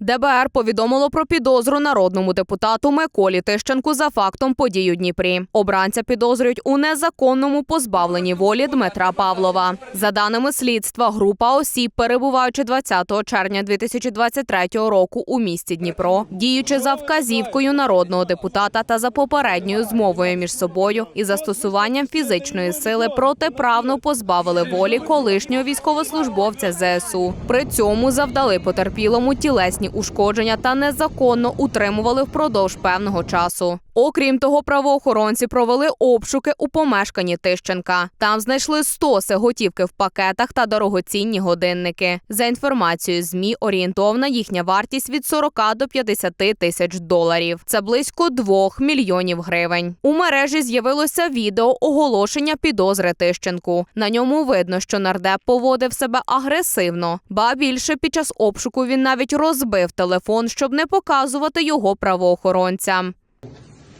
ДБР повідомило про підозру народному депутату Миколі Тищенку за фактом подій у Дніпрі. Обранця підозрюють у незаконному позбавленні волі Дмитра Павлова. За даними слідства, група осіб, перебуваючи 20 червня 2023 року у місті Дніпро, діючи за вказівкою народного депутата та за попередньою змовою між собою і застосуванням фізичної сили протиправно позбавили волі колишнього військовослужбовця ЗСУ. При цьому завдали потерпілому тілесні ушкодження та незаконно утримували впродовж певного часу. Окрім того, правоохоронці провели обшуки у помешканні Тищенка. Там знайшли стоси готівки в пакетах та дорогоцінні годинники. За інформацією ЗМІ, орієнтовна їхня вартість від 40 до 50 тисяч доларів. Це близько 2 мільйонів гривень. У мережі з'явилося відео оголошення підозри Тищенку. На ньому видно, що нардеп поводив себе агресивно. Ба більше під час обшуку він навіть розбив телефон, щоб не показувати його правоохоронцям.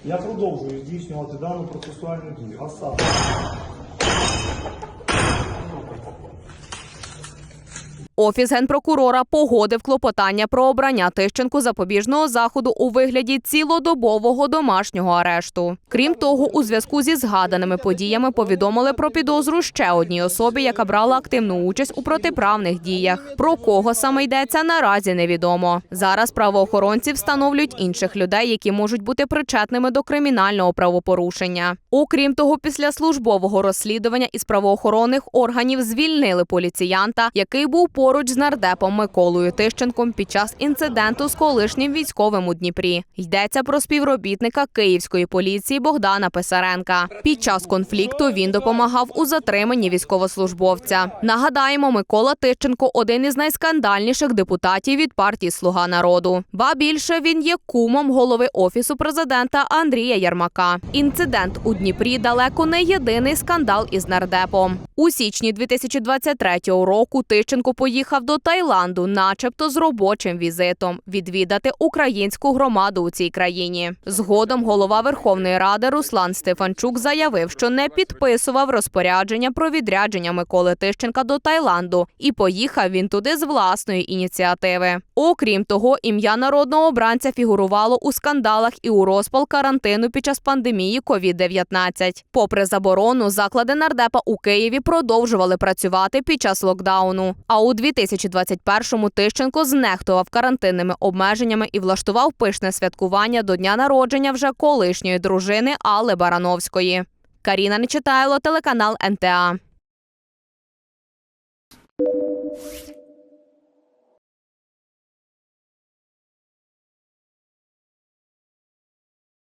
Я продовжую здійснювати дану процесуальну дію. А саме Офіс генпрокурора погодив клопотання про обрання Тищенку запобіжного заходу у вигляді цілодобового домашнього арешту. Крім того, у зв'язку зі згаданими подіями повідомили про підозру ще одній особі, яка брала активну участь у протиправних діях. Про кого саме йдеться наразі невідомо. Зараз правоохоронці встановлюють інших людей, які можуть бути причетними до кримінального правопорушення. Окрім того, після службового розслідування із правоохоронних органів звільнили поліціянта, який був поруч з нардепом Миколою Тищенком під час інциденту з колишнім військовим у Дніпрі. Йдеться про співробітника київської поліції Богдана Писаренка. Під час конфлікту він допомагав у затриманні військовослужбовця. Нагадаємо, Микола Тищенко один із найскандальніших депутатів від партії Слуга народу. Ба більше він є кумом голови офісу президента Андрія Ярмака. Інцидент у Дніпрі далеко не єдиний скандал із нардепом. У січні 2023 року Тищенко поїхав до Таїланду, начебто з робочим візитом, відвідати українську громаду у цій країні. Згодом голова Верховної Ради Руслан Стефанчук заявив, що не підписував розпорядження про відрядження Миколи Тищенка до Таїланду, і поїхав він туди з власної ініціативи. Окрім того, ім'я народного обранця фігурувало у скандалах і у розпал карантину під час пандемії COVID-19. Попри заборону, заклади нардепа у Києві продовжували працювати під час локдауну. А у 2021-му Тищенко знехтував карантинними обмеженнями і влаштував пишне святкування до дня народження вже колишньої дружини Алли Барановської. Каріна Нечитайло, телеканал НТА.